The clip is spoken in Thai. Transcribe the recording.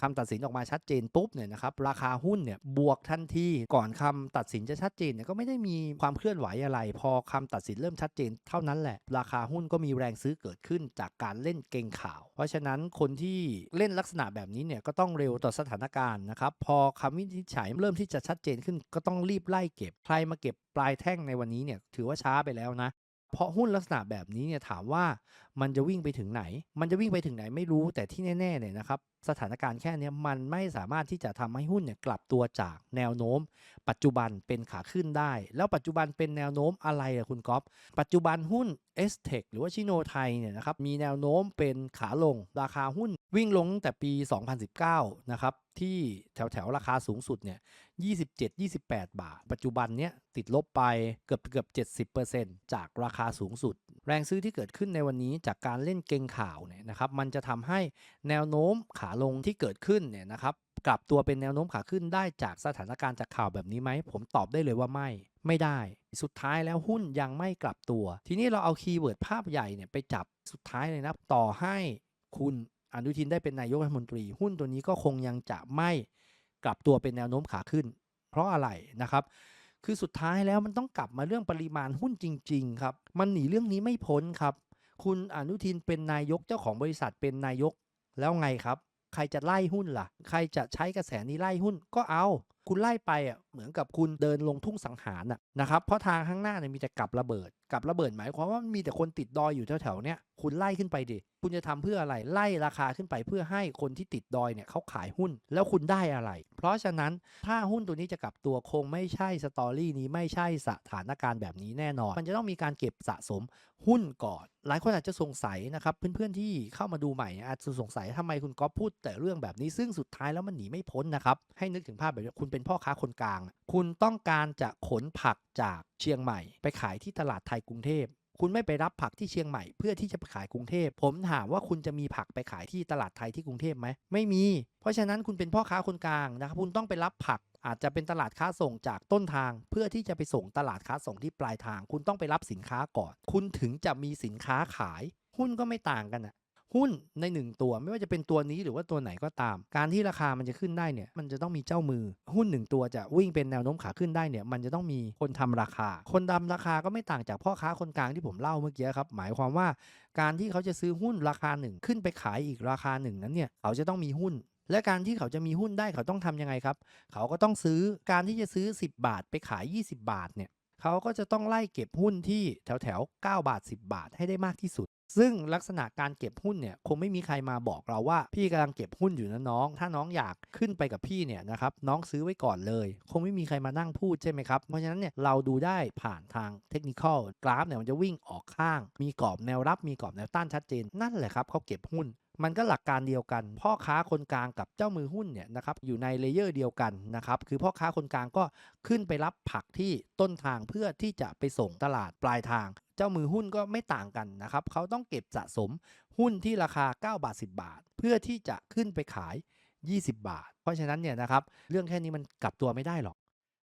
คำตัดสินออกมาชัดเจนปุ๊บเนี่ยนะครับราคาหุ้นเนี่ยบวกทันทีก่อนคำตัดสินจะชัดเจนเนี่ยก็ไม่ได้มีความเคลื่อนไหวอะไร พอคำตัดสินเริ่มชัดเจน เท่านั้นแหละ ราคาหุ้นก็มีแรงซื้อเกิดขึ้นจากการเล่นเก่งข่าว เพราะฉะนั้นคนที่เล่นลักษณะแบบนี้เนี่ยก็ต้องเร็วต่อสถานการณ์นะครับพอคำวินิจฉัยเริ่มที่จะชัดเจนขึ้น ก็ต้องรีบไล่เก็บใครมาเก็บปลายแท่งในวันนี้เนี่ยถือว่าช้าไปแล้วนะเพราะหุ้นลักษณะแบบนี้เนี่ยถามว่า มันจะวิ่งไปถึงไหน มันจะวิ่งไปถึงไหนไม่รู้แต่ที่แน่ๆเนี่ยนะครับสถานการณ์แค่นี้มันไม่สามารถที่จะทำให้หุ้นเนี่ยกลับตัวจากแนวโน้ม ปัจจุบันเป็นขาขึ้นได้ แล้วปัจจุบันเป็นแนวโน้มอะไรอะคุณก๊อฟปัจจุบันหุ้น s t e c h หรือว่าชิโนไทยเนี่ยนะครับมีแนวโน้มเป็นขาลง ราคาหุ้นวิ่งลงตั้งแต่ปี 2019 นะครับที่แถวแถวๆราคาสูงสุดเนี่ย 27-28 บาท ปัจจุบันเนี้ยติดลบไปเกือบเกือบ 70%จากราคาสูงสุด แรงซื้อที่เกิดขึ้นในวันนี้จากการเล่นเก่งข่าวเนี่ยนะครับมันจะทำให้แนวโน้มขาลงที่เกิดขึ้นเนี่ยนะครับกลับตัวเป็นแนวโน้มขาขึ้นได้จากสถานการณ์จากข่าวแบบนี้ไหม ผมตอบได้เลยว่าไม่ไม่ได้ สุดท้ายแล้วหุ้นยังไม่กลับตัว ทีนี้เราเอาคีย์เวิร์ดภาพใหญ่เนี่ยไปจับสุดท้ายเลยนะต่อให้คุณอนุทินได้เป็นนายกรัฐมนตรี หุ้นตัวนี้ก็คงยังจะไม่กลับตัวเป็นแนวโน้มขาขึ้น เพราะอะไรนะครับ คือสุดท้ายแล้วมันต้องกลับมาเรื่องปริมาณหุ้นจริง ๆ ครับ มันหนีเรื่องนี้ไม่พ้นครับ คุณอนุทินเป็นนายกเจ้าของบริษัทเป็นนายก แล้วไงครับ ใครจะไล่หุ้นล่ะ ใครจะใช้กระแสนี้ไล่หุ้นก็เอา คุณไล่ไปอะเหมือนกับคุณเดินลงทุ่งสังหารอะนะครับเพราะทางข้างหน้าเนี่ยมีแต่กับระเบิด กับระเบิดหมายความว่ามันมีแต่คนติดดอยอยู่แถวๆเนี้ย คุณไล่ขึ้นไปดิ คุณจะทำเพื่ออะไร ไล่ราคาขึ้นไปเพื่อให้คนที่ติดดอยเนี่ยเขาขายหุ้น แล้วคุณได้อะไร เพราะฉะนั้นถ้าหุ้นตัวนี้จะกลับตัวคงไม่ใช่สตอรี่นี้ไม่ใช่สถานการณ์แบบนี้แน่นอน มันจะต้องมีการเก็บสะสมหุ้นก่อน หลายคนอาจจะสงสัยนะครับ เพื่อนๆที่เข้ามาดูใหม่อาจจะสงสัยทำไมคุณก๊อฟพูดแต่เรื่องแบบนี้ซึ่งสุดท้ายแล้วมันหนีไม่พ้นนะครับ ให้นึกถึงภาพแบบนี้คุณเป็นพ่อค้าคนกลาง คุณต้องการจะขนผักจากเชียงใหม่ ไปขายที่ตลาดไทยกรุงเทพ คุณไม่ไปรับผักที่เชียงใหม่เพื่อที่จะไปขายกรุงเทพ ผมถามว่าคุณจะมีผักไปขายที่ตลาดไทยที่กรุงเทพไหม ไม่มี เพราะฉะนั้นคุณเป็นพ่อค้าคนกลางนะครับ คุณต้องไปรับผักอาจจะเป็นตลาดค้าส่งจากต้นทาง เพื่อที่จะไปส่งตลาดค้าส่งที่ปลายทาง คุณต้องไปรับสินค้าก่อน คุณถึงจะมีสินค้าขาย หุ้นก็ไม่ต่างกันอะ หุ้นในหนึ่งตัว ไม่ว่าจะเป็นตัวนี้หรือว่าตัวไหนก็ตาม การที่ราคามันจะขึ้นได้เนี่ยมันจะต้องมีเจ้ามือ หุ้นหนึ่งตัวจะวิ่งเป็นแนวโน้มขาขึ้นได้เนี่ยมันจะต้องมีคนทำราคา คนทำราคาก็ไม่ต่างจากพ่อค้าคนกลางที่ผมเล่าเมื่อกี้ครับหมายความว่าการที่เขาจะซื้อหุ้นราคาหนึ่งขึ้นไปขายอีกราคาหนึ่งนั้นเนี่ยเขาจะต้องมีหุ้นและการที่เขาจะมีหุ้นได้เขาต้องทำยังไงครับ เขาก็ต้องซื้อการที่จะซื้อ 10 บาทไปขาย 20 บาทเนี่ยเขาก็จะต้องไล่เก็บหุ้นที่แถวแถวๆ9บาท 10 บาทให้ได้มากที่สุด ซึ่งลักษณะการเก็บหุ้นเนี่ยคงไม่มีใครมาบอกเราว่า พี่กำลังเก็บหุ้นอยู่นะน้อง ถ้าน้องอยากขึ้นไปกับพี่เนี่ยนะครับน้องซื้อไว้ก่อนเลย คงไม่มีใครมานั่งพูดใช่ไหมครับ เพราะฉะนั้นเนี่ยเราดูได้ผ่านทางเทคนิคอลกราฟเนี่ยมันจะวิ่งออกข้าง มีกรอบแนวรับมีกรอบแนวต้านชัดเจนนั่นแหละครับเขาเก็บหุ้น มันก็หลักการเดียวกัน พ่อค้าคนกลางกับเจ้ามือหุ้นเนี่ยนะครับอยู่ในเลเยอร์เดียวกันนะครับคือพ่อค้าคนกลางก็ขึ้นไปรับผักที่ต้นทางเพื่อที่จะไปส่งตลาดปลายทาง เจ้ามือหุ้นก็ไม่ต่างกันนะครับเขาต้องเก็บสะสมหุ้นที่ราคา 9 บาท 10 บาท เพื่อที่จะขึ้นไปขาย 20 บาท เพราะฉะนั้นเนี่ยนะครับเรื่องแค่นี้มันกลับตัวไม่ได้หรอก